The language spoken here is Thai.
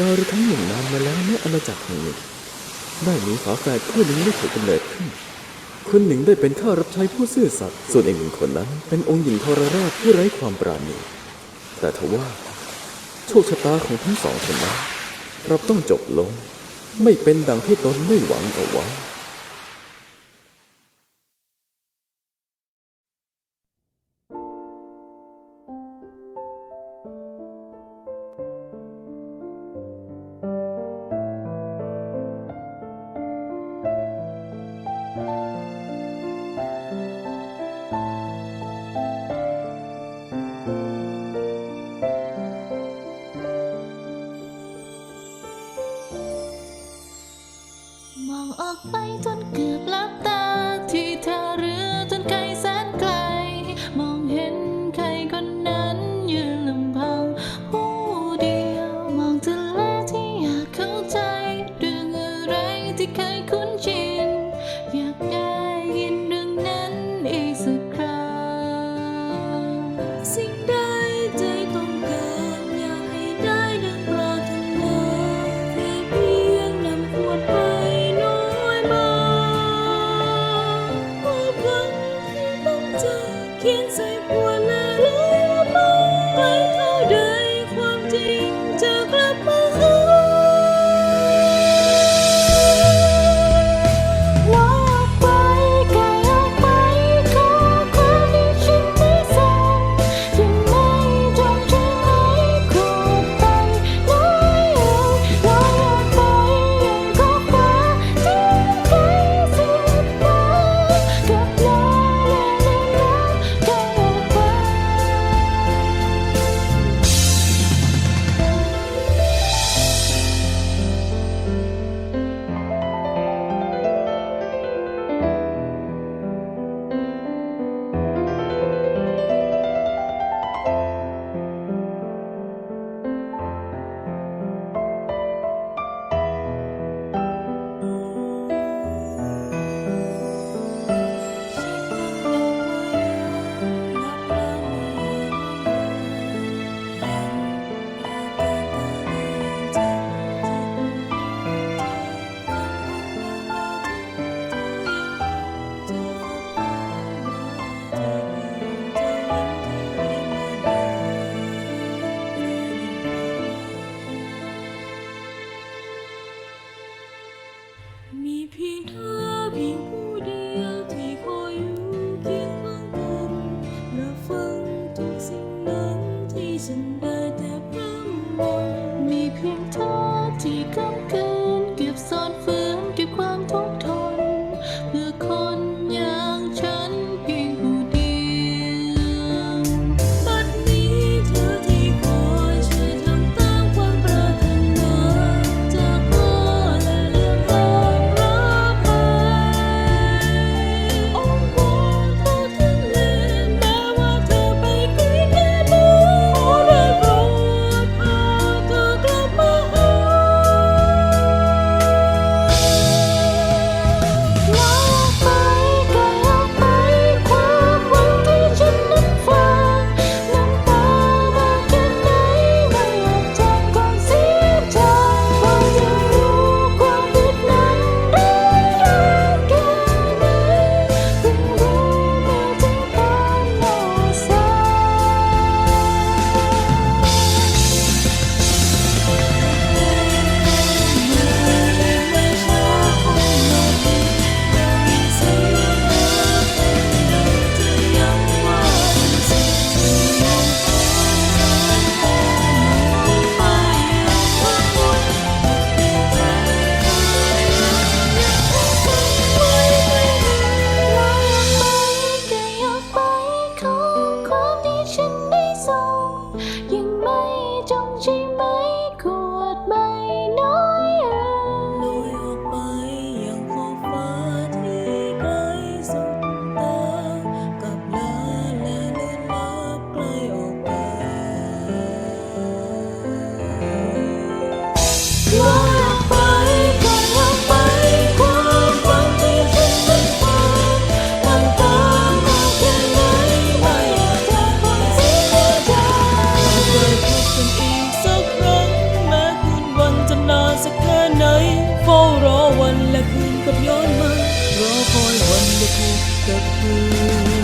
กาลทั้งหนึ่งนานมาแล้วในอาณาจักรแห่งหนึ่งได้มีฝาแฝดคู่หนึ่งได้ถือกำเนิดขึ้น คนหนึ่งได้เป็นข้ารับใช้ผู้ซื่อสัตย์ ส่วนอีกหนึ่งคนนั้น เป็นองค์หญิงทรราชผู้ไร้ความปราณี แต่ทว่า โชคชะตาของทั้งสองคนนั้นเราต้องจบลง ไม่เป็นดังที่ตนได้หวังเอาไว้ ออกไปจนเกือบลับตา 你拼เพี เฝ้ารอวันและคืนกับย้อนมารอคอยวันจะพบกับเธอ